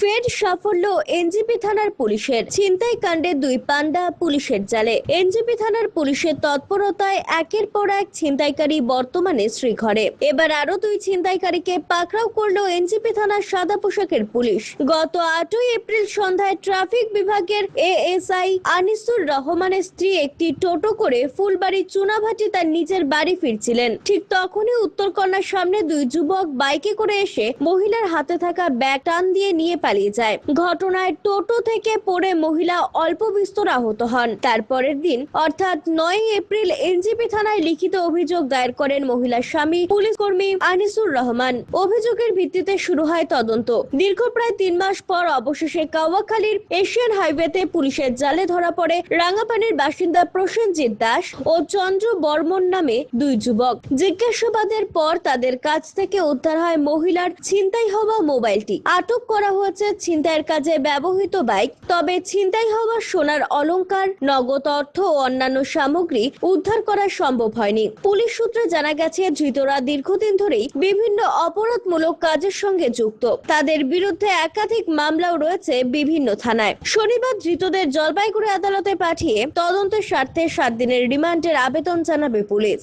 ফের সাফল্য এনজিপি থানার পুলিশের। ছিনতাই কাণ্ডে দুই পান্ডা পুলিশের জালে। এনজিপি থানার পুলিশের তৎপরতায় একের পর এক ছিনতাইকারী বর্তমানে শ্রীঘরে। এবার আরও দুই ছিনতাইকারীকে পাকড়াও করল এনজিপি থানার সাদা পোশাকের পুলিশ। গত আটই এপ্রিল সন্ধ্যায় ট্রাফিক বিভাগের এএসআই আনিসুর রহমানের স্ত্রী একটি টোটো করে ফুলবাড়ি চুনাভাটি তার নিজের বাড়ি ফিরছিলেন। ঠিক তখনই উত্তরকন্যার সামনে দুই যুবক বাইকে করে এসে মহিলার হাতে থাকা ব্যাগ টান দিয়ে নিয়ে পালিয়ে যায়। ঘটনায় টোটো থেকে পড়ে মহিলা অল্প বিস্তর আহত হন। তারপরের দিন, অর্থাৎ নয় এপ্রিল, এনজিপি থানায় লিখিত অভিযোগ দায়ের করেন মহিলার স্বামী, পুলিশ কর্মী আনিসুর রহমান। অভিযোগের ভিত্তিতে শুরু হয় তদন্ত। দীর্ঘ প্রায় তিন মাস পর অবশেষে কাওয়াখালীর এশিয়ান হাইওয়েতে পুলিশের জালে ধরা পড়ে রাঙাপানির বাসিন্দা প্রসেনজিৎ দাস ও চন্দ্র বর্মন নামে দুই যুবক। জিজ্ঞাসাবাদের পর তাদের কাছ থেকে উদ্ধার হয় মহিলার ছিনতাই হওয়া মোবাইলটি। আটক করা হয়েছে ছিনতাইয়ের কাজে ব্যবহৃত বাইক। তবে ছিনতাই হওয়া সোনার অলংকার, নগদ অর্থ ও অন্যান্য সামগ্রী উদ্ধার করা সম্ভব হয়নি। পুলিশ সূত্রে জানা গেছে, ধৃতরা দীর্ঘদিন ধরেই বিভিন্ন অপরাধমূলক কাজের সঙ্গে যুক্ত। তাদের বিরুদ্ধে একাধিক মামলাও রয়েছে বিভিন্ন থানায়। শনিবার ধৃতদের জলপাইগুড়ি আদালতে পাঠিয়ে তদন্তের স্বার্থে সাত দিনের রিমান্ডের আবেদন জানাবে পুলিশ।